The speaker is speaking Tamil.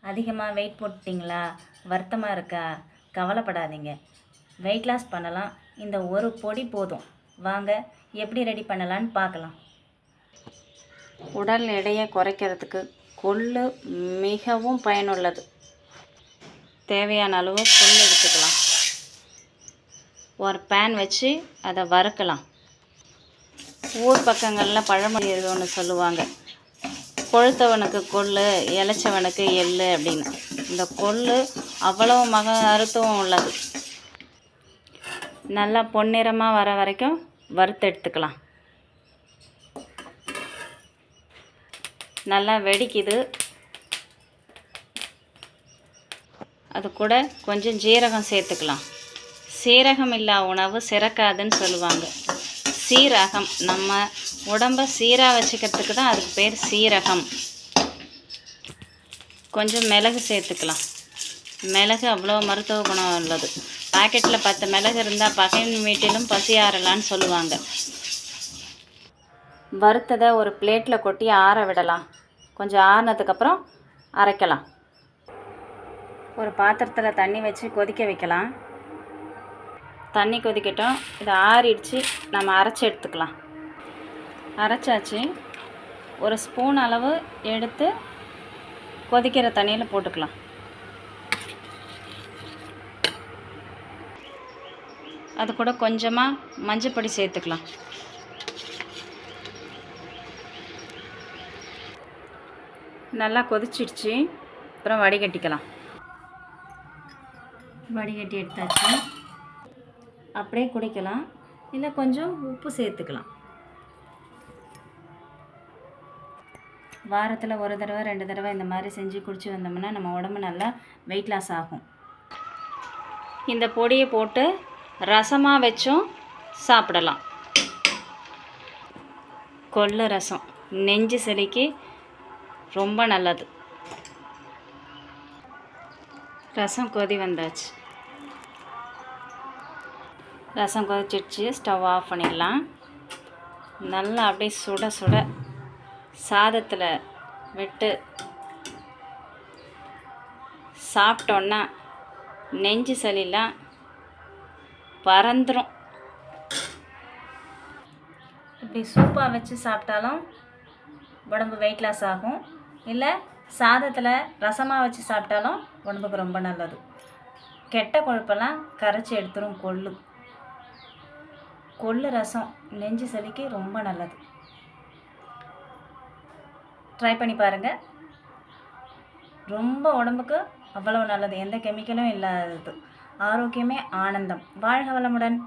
அதிகமாக வெயிட் போட்டுட்டிங்களா வருத்தமாக இருக்கா? கவலைப்படாதீங்க. வெயிட் லாஸ் பண்ணலாம். இந்த ஒரு பொடி போதும். வாங்க எப்படி ரெடி பண்ணலான்னு பார்க்கலாம். உடல் எடையை குறைக்கிறதுக்கு கொள்ளு மிகவும் பயனுள்ளது. தேவையான அளவு கொள்ளு எடுத்துக்கலாம். ஒரு பேன் வச்சு அதை வறுக்கலாம். ஊர் பக்கங்களில் பழமொழி இது ஒன்று சொல்லுவாங்க. கொழுத்தவனுக்கு கொள்ளு இளைச்சவனுக்கு எள்ளு அப்படின்னு. இந்த கொள்ளு அவ்வளவு மக மருத்துவம் உள்ளது. நல்லா பொன்னிறமாக வர வரைக்கும் வறுத்து எடுத்துக்கலாம். நல்லா வெடிக்குது. அது கூட கொஞ்சம் ஜீரகம் சேர்த்துக்கலாம். சீரகம் இல்லா உணவு சிறக்காதுன்னு சொல்லுவாங்க. சீரகம். நம்ம உடம்பை சீராக வச்சுக்கிறதுக்கு தான் அதுக்கு பேர் சீரகம். கொஞ்சம் மிளகு சேர்த்துக்கலாம். மிளகு அவ்வளோ மருத்துவ குணம் உள்ளது. பாக்கெட்டில் பத்து மிளகு இருந்தால் பகையின் வீட்டிலும் பசி ஆறலான்னு சொல்லுவாங்க. வறுத்ததை ஒரு பிளேட்டில் கொட்டி ஆற விடலாம். கொஞ்சம் ஆறினதுக்கப்புறம் அரைக்கலாம். ஒரு பாத்திரத்தில் தண்ணி வச்சு கொதிக்க வைக்கலாம். தண்ணி கொதிக்கட்டும். இது ஆறிடுச்சு. நம்ம அரைச்சி எடுத்துக்கலாம். அரைச்சாச்சு. ஒரு ஸ்பூன் அளவு எடுத்து கொதிக்கிற தண்ணியில் போட்டுக்கலாம். அது கூட கொஞ்சமாக மஞ்சப்பொடி சேர்த்துக்கலாம். நல்லா கொதிச்சிடுச்சு. அப்புறம் வடிகட்டிக்கலாம். வடிகட்டி எடுத்தாச்சு. அப்படியே குடிக்கலாம். இல்லை கொஞ்சம் உப்பு சேர்த்துக்கலாம். வாரத்தில் ஒரு தடவை ரெண்டு தடவை இந்த மாதிரி செஞ்சு குடிச்சு வந்தோம்னா நம்ம உடம்பு நல்லா வெயிட் லாஸ் ஆகும். இந்த பொடியை போட்டு ரசமாக வச்சும் சாப்பிடலாம். கொள்ளு ரசம். நெஞ்சு செலிக்கு ரொம்ப நல்லது. ரசம் கொதி வந்தாச்சு. ரசம் கொதிச்சிடுச்சு ஸ்டவ் ஆஃப் பண்ணிடலாம். நல்லா அப்படியே சுட சுட சாதத்தில் விட்டு சாப்பிட்டோன்னா நெஞ்சு சளிலாம் பறந்துடும் இப்படி சூப்பாக வச்சு சாப்பிட்டாலும் உடம்பு வெயிட் லாஸ் ஆகும். இல்லை சாதத்தில் ரசமாக வச்சு சாப்பிட்டாலும் உடம்புக்கு ரொம்ப நல்லது. கெட்ட கொழுப்பெல்லாம் கரைச்சி எடுத்துரும் கொள்ளும் கொள்ளு ரசம் நெஞ்சு சளிக்கு ரொம்ப நல்லது. ட்ரை பண்ணி பாருங்கள் ரொம்ப உடம்புக்கு அவ்வளவு நல்லது. எந்த கெமிக்கலும் இல்லாதது. ஆரோக்கியமே ஆனந்தம். வாழ்க வளமுடன்.